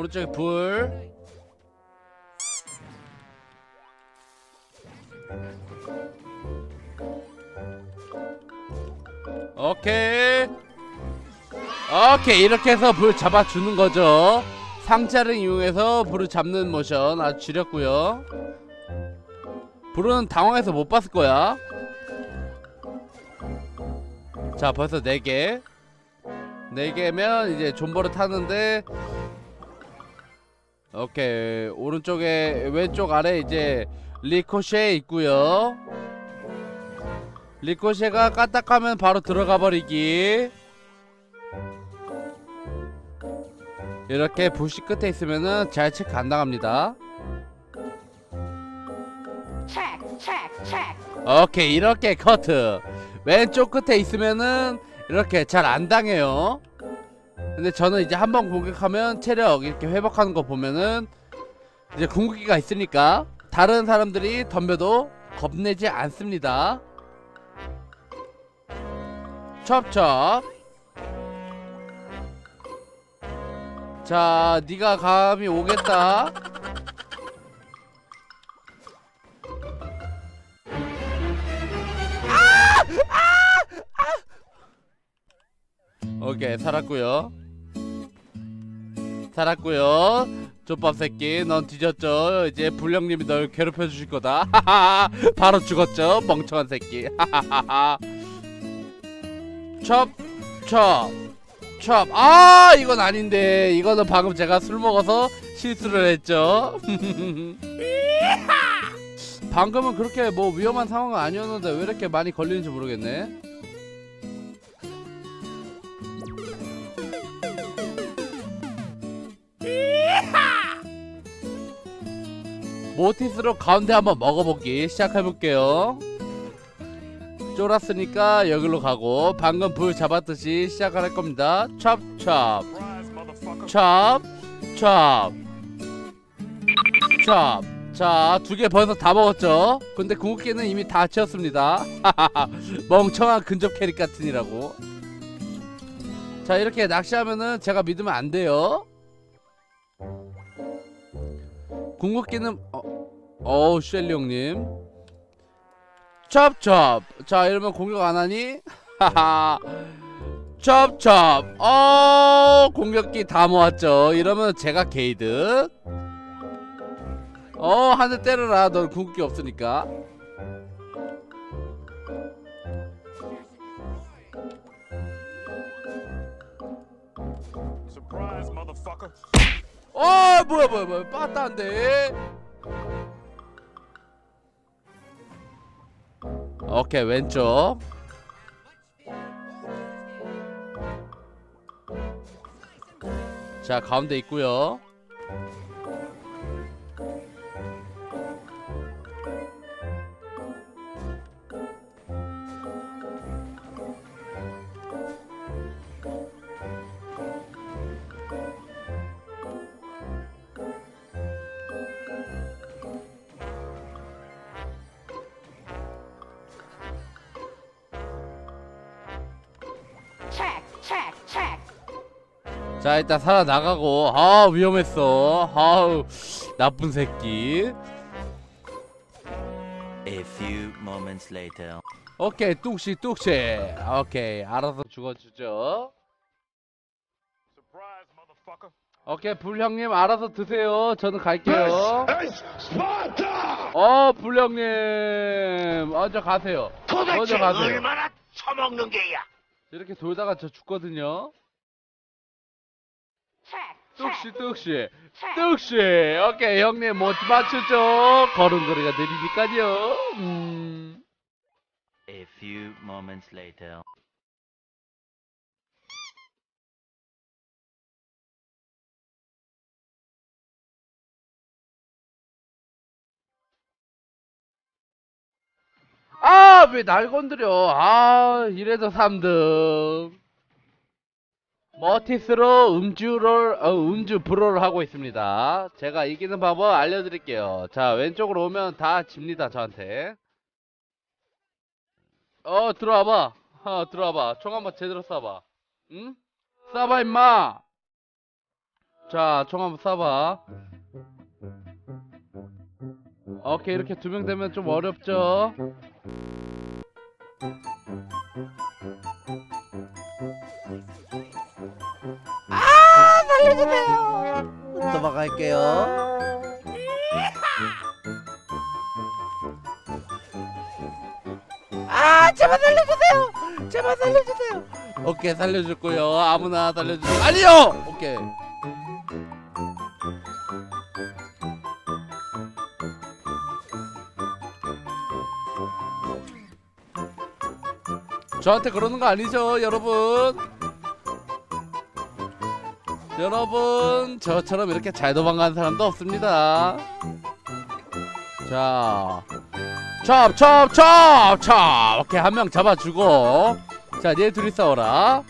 오른쪽에 불. 오케이. 오케이. 이렇게 해서 불 잡아주는 거죠. 상자를 이용해서 불을 잡는 모션 아주 지렸고요. 불은 당황해서 못 봤을 거야. 자 벌써 4개. 4개면 이제 존버를 타는데 오케이. 오른쪽에 왼쪽 아래 이제 리코쉐 있고요. 리코쉐가 까딱하면 바로 들어가 버리기. 이렇게 부시 끝에 있으면은 잘 체크 안 check. 오케이. 이렇게 커트. 왼쪽 끝에 있으면은 이렇게 잘 안 당해요 근데 저는 이제 한 번 공격하면 체력 이렇게 회복하는 거 보면은 이제 궁극기가 있으니까 다른 사람들이 덤벼도 겁내지 않습니다. 첩첩. 자 네가 감히 오겠다. 오케이 살았고요 살았고요. 족밥 새끼 넌 뒤졌죠? 이제 불령님이 널 괴롭혀 주실 거다. 바로 죽었죠 멍청한 새끼. 첩첩첩아 이건 아닌데. 이거는 방금 제가 술 먹어서 실수를 했죠. 방금은 그렇게 뭐 위험한 상황은 아니었는데 왜 이렇게 많이 걸리는지 모르겠네 모티스로 가운데 한번 먹어보기 시작해볼게요 쫄았으니까 여기로 가고 방금 불 잡았듯이 시작을 할 겁니다 찹찹 찹찹 찹 자, 두 개 벌써 다 먹었죠? 근데 궁극기는 이미 다 채웠습니다. 멍청한 근접 캐릭 같으니라고. 자, 이렇게 낚시하면은 제가 믿으면 안 돼요. 궁극기는 어, 어우 셸리 형님. 첩첩. 자 이러면 공격 안 하니? 하하. 첩첩. 어 공격기 다 모았죠. 이러면 제가 게이드 어 한 대 때려라. 넌 궁극기 없으니까. 어 뭐야 뭐야 뭐야. 빠따인데 오케이 왼쪽. 자 가운데 있고요 자 일단 살아나가고. 아 위험했어. 아우 나쁜 새끼. A few moments later. 오케이 뚝시 뚝시. 오케이 알아서 죽어주죠. Surprise, motherfucker. 오케이 불형님 알아서 드세요. 저는 갈게요. Is Sparta! 어 불형님. 먼저 가세요. 먼저 가세요. 얼마나 처먹는 게야? 이렇게 돌다가 저 죽거든요 뚝시 뚝시. 뚝시 오케이 형님 못 맞추죠 걸음걸이가 느리니까요 음. A few moments later. 아, 왜 날 건드려? 아, 이래도 3등. 머티스로 음주를, 어, 음주 브로를 하고 있습니다. 제가 이기는 방법 알려드릴게요. 자, 왼쪽으로 오면 다 집니다, 저한테. 어, 들어와봐. 어, 들어와봐. 총 한번 제대로 쏴봐. 응? 쏴봐, 임마! 자, 총 한번 쏴봐. 오케이, 이렇게 두 명 되면 좀 어렵죠? 아, 살려주세요. 도망갈게요. 아, 제발 살려주세요. 제발 살려주세요. 오케이, 살려줄 거요. 아무나 살려주세요. 아니요. 오케이. 저한테 그러는 거 아니죠, 여러분? 여러분, 저처럼 이렇게 잘 도망가는 사람도 없습니다. 자, 첩, 첩, 첩, 첩. 오케이, 한 명 잡아주고. 자, 얘 둘이 싸워라.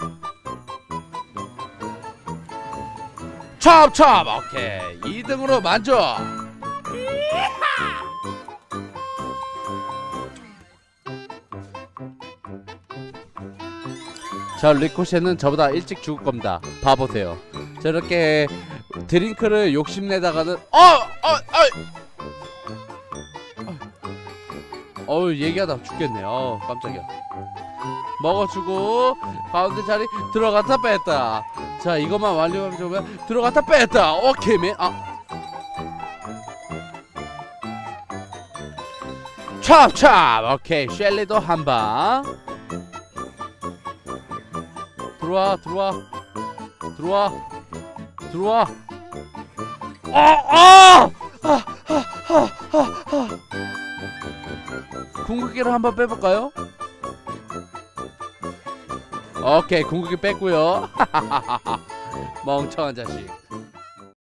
첩, 첩. 오케이, 2등으로 만족. 저 리코시는 저보다 일찍 죽을 겁니다. 봐보세요. 저렇게 드링크를 욕심내다가는 어, 어, 어, 어우 얘기하다 죽겠네. 어 깜짝이야. 먹어주고 가운데 자리 들어갔다 뺐다. 자 이것만 완료하면 좋으면 들어갔다 뺐다. 오케이 맨. 아. 찹찹 오케이 셸리도 한방 들어와 들어와 들어와 들어와 아, 아! 아, 아, 아. 궁극기를 한번 빼볼까요? 오케이 궁극기 뺐고요 멍청한 자식